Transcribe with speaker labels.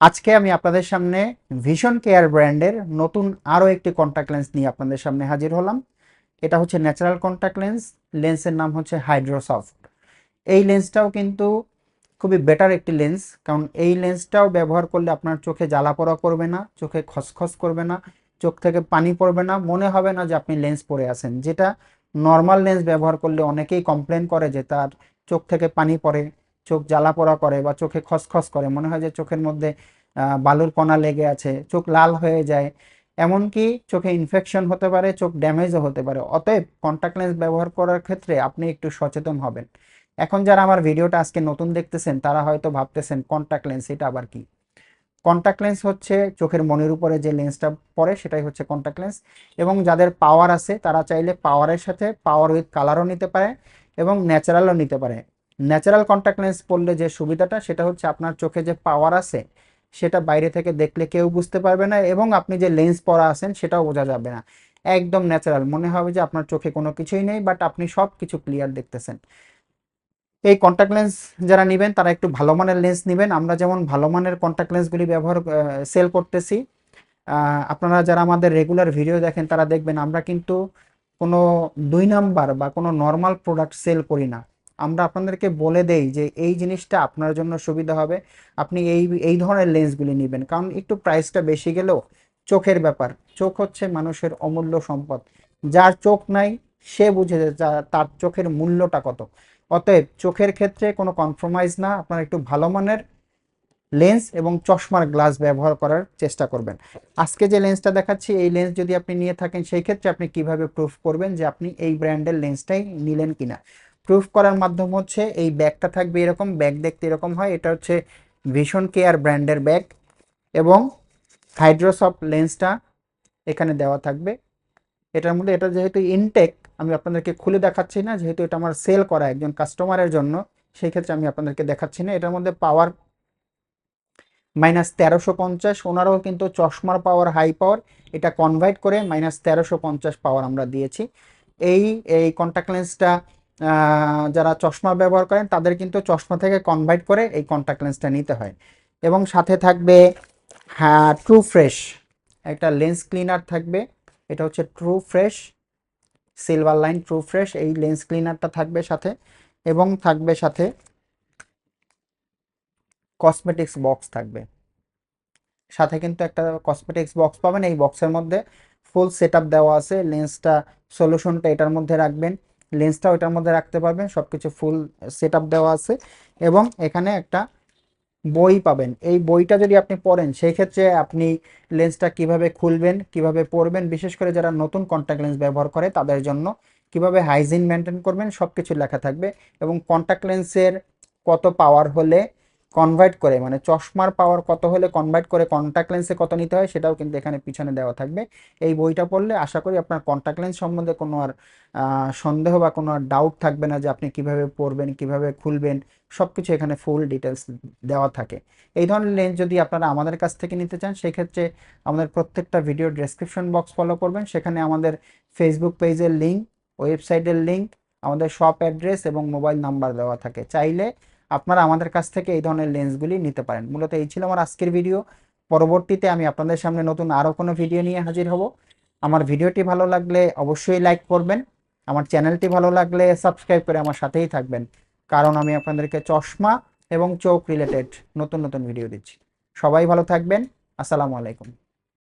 Speaker 1: আজকে আমি আপনাদের সামনে ভিশন কেয়ার ব্র্যান্ডের নতুন আরও একটি কন্ট্যাক্ট লেন্স নিয়ে আপনাদের সামনে হাজির হলাম। এটা হচ্ছে ন্যাচারাল কন্ট্যাক্ট লেন্স লেন্সের নাম হচ্ছে হাইড্রোসফট এই লেন্সটাও কিন্তু খুবই বেটার একটি লেন্স কারণ এই লেন্সটাও ব্যবহার করলে আপনার চোখে জ্বালা পোড়া করবে না, চোখে খসখস করবে না, চোখ থেকে পানি পড়বে না, মনে হবে না যে আপনি লেন্স পরে আছেন। যেটা নর্মাল লেন্স ব্যবহার করলে অনেকেই কমপ্লেন করে যে তার চোখ থেকে পানি পড়ে। চোখ জ্বালা পোড়া করে বা চোখে খসখস করে, মনে হয় যে চোখের মধ্যে বালুর কণা লেগে আছে, চোখ লাল হয়ে যায়, এমনকি চোখে ইনফেকশন হতে পারে, চোখ ড্যামেজও হতে পারে। অতএব কন্টাক্ট লেন্স ব্যবহার করার ক্ষেত্রে আপনি একটু সচেতন হবেন। এখন যারা আমার ভিডিওটা আজকে নতুন দেখতেছেন, তারা হয়তো ভাবতেছেন কন্টাক্ট লেন্স এটা আবার কি? কন্টাক্ট লেন্স হচ্ছে চোখের মনির উপরে যে লেন্সটা পড়ে, সেটাই হচ্ছে কন্টাক্ট লেন্স এবং যাদের পাওয়ার আছে, তারা চাইলে পাওয়ারের সাথে পাওয়ার উইথ কালারও নিতে পারে এবং ন্যাচারালও নিতে পারে। ন্যাচারাল কন্টাক্ট লেন্স পরলে যে সুবিধাটা, সেটা হচ্ছে আপনার চোখে যে পাওয়ার আছে সেটা বাইরে থেকে দেখলে কেউ বুঝতে পারবে না এবং আপনি যে লেন্স পরা আছেন, সেটাও বোঝা যাবে না। একদম ন্যাচারাল। মনে হবে যে আপনার চোখে কোনো কিছুই নেই বাট আপনি সব কিছু ক্লিয়ার দেখতেছেন। এই কন্টাক্ট লেন্স যারা নেবেন, তারা একটু ভালো মানের লেন্স নেবেন। আমরা যেমন ভালো মানের কন্টাক্ট লেন্সগুলি ব্যবহার সেল করতেছি আপনারা যারা আমাদের রেগুলার ভিডিও দেখেন, তারা দেখবেন আমরা কিন্তু কোনো দুই নাম্বার বা কোনো নর্মাল প্রোডাক্ট সেল করি না। আমরা আপনাদেরকে বলে দেই যে এই জিনিসটা আপনার জন্য সুবিধা হবে। আপনি এই এই ধরনের লেন্সগুলি নেবেন। কারণ একটু প্রাইসটা বেশি গেলেও চোখের ব্যাপার। চোখ হচ্ছে মানুষের অমূল্য সম্পদ। যার চোখ নাই, সে বুঝে যে তার চোখের মূল্যটা কত। অতএব চোখের ক্ষেত্রে কোনো কম্প্রোমাইজ না। আপনারা একটু ভালো মানের লেন্স এবং চশমার গ্লাস ব্যবহার করার চেষ্টা করবেন। আজকে যে লেন্সটা দেখাচ্ছি, এই লেন্স যদি আপনি নিয়ে থাকেন, সেই ক্ষেত্রে আপনি কীভাবে প্রুফ করবেন যে আপনি এই ব্র্যান্ডের লেন্সটাই নিলেন কিনা? প্রুফ করার মাধ্যম হচ্ছে এই ব্যাগটা থাকবে এরকম, ব্যাগ দেখতে এরকম হয়। এটা হচ্ছে ভিশন কেয়ার ব্র্যান্ডের ব্যাগ এবং হাইড্রোসফট লেন্সটা এখানে দেওয়া থাকবে। এটার মধ্যে, এটা যেহেতু ইনটেক আমি আপনাদেরকে খুলে দেখাচ্ছি না, যেহেতু এটা আমার সেল করা একজন কাস্টমারের জন্য, সেই ক্ষেত্রে আমি আপনাদেরকে দেখাচ্ছি না। এটার মধ্যে পাওয়ার মাইনাস তেরোশো পঞ্চাশ, ওনারাও কিন্তু চশমার পাওয়ার হাই পাওয়ার এটা কনভার্ট করে মাইনাস তেরোশো পঞ্চাশ পাওয়ার আমরা দিয়েছি। এই এই কন্ট্যাক্ট লেন্সটা যারা চশমা ব্যবহার করেন, তাদের কিন্তু চশমা থেকে কনভার্ট করে এই কন্ট্যাক্ট লেন্সটা নিতে হয়। এবং সাথে থাকবে হ্যাঁ ট্রু ফ্রেশ একটা লেন্স ক্লিনার থাকবে। এটা হচ্ছে true fresh silver line true fresh এই লেন্স ক্লিনারটা থাকবে সাথে। এবং থাকবে সাথে কসমেটিক্স বক্স থাকবে। সাথে কিন্তু একটা কসমেটিক্স বক্স পাবেন। এই বক্সের মধ্যে ফুল সেট দেওয়া আছে। লেন্সটা সলিউশনটা এটার মধ্যে রাখবেন। লেন্সটাও ওইটার মধ্যে রাখতে পারবেন সব কিছু ফুল সেট দেওয়া আছে এবং এখানে একটা বই পাবেন। এই বইটা যদি আপনি পড়েন সেই ক্ষেত্রে আপনি লেন্সটা কীভাবে খুলবেন, কীভাবে পড়বেন, বিশেষ করে যারা নতুন কন্ট্যাক্ট লেন্স ব্যবহার করে, তাদের জন্য কীভাবে হাইজিন মেনটেন করবেন সব কিছু লেখা থাকবে এবং কন্ট্যাক্ট লেন্সের কত পাওয়ার হলে কনভার্ট করে মানে চশমার পাওয়ার কত হলে কনভার্ট করে কন্ট্যাক্ট লেন্সে কত নিতে হয় সেটাও কিন্তু এখানে পিছনে দেওয়া থাকবে। এই বইটা পড়লে আশা করি আপনার কন্ট্যাক্ট লেন্স সম্বন্ধে কোনো আর সন্দেহ বা কোনো আর ডাউট থাকবে না যে আপনি কীভাবে পরবেন কীভাবে খুলবেন সব কিছু এখানে ফুল ডিটেলস দেওয়া থাকে। এই ধরনের লেন্স যদি আপনারা আমাদের কাছ থেকে নিতে চান, সেক্ষেত্রে আমাদের প্রত্যেকটা ভিডিও ডেসক্রিপশন বক্স ফলো করবেন। সেখানে আমাদের ফেসবুক পেজের লিঙ্ক ওয়েবসাইটের লিঙ্ক আমাদের শপ অ্যাড্রেস এবং মোবাইল নাম্বার দেওয়া থাকে। চাইলে আপনারা আমাদের কাছ থেকে এই ধরনের লেন্সগুলি নিতে পারেন। মূলত এই ছিল আমার আজকের ভিডিও পরবর্তীতে আমি আপনাদের সামনে নতুন আরও কোনো ভিডিও নিয়ে হাজির হব। আমার ভিডিওটি ভালো লাগলে অবশ্যই লাইক করবেন। আমার চ্যানেলটি ভালো লাগলে সাবস্ক্রাইব করে আমার সাথেই থাকবেন। কারণ আমি আপনাদেরকে চশমা এবং চোখ রিলেটেড নতুন নতুন ভিডিও দিচ্ছি। সবাই ভালো থাকবেন। আসসালামু আলাইকুম।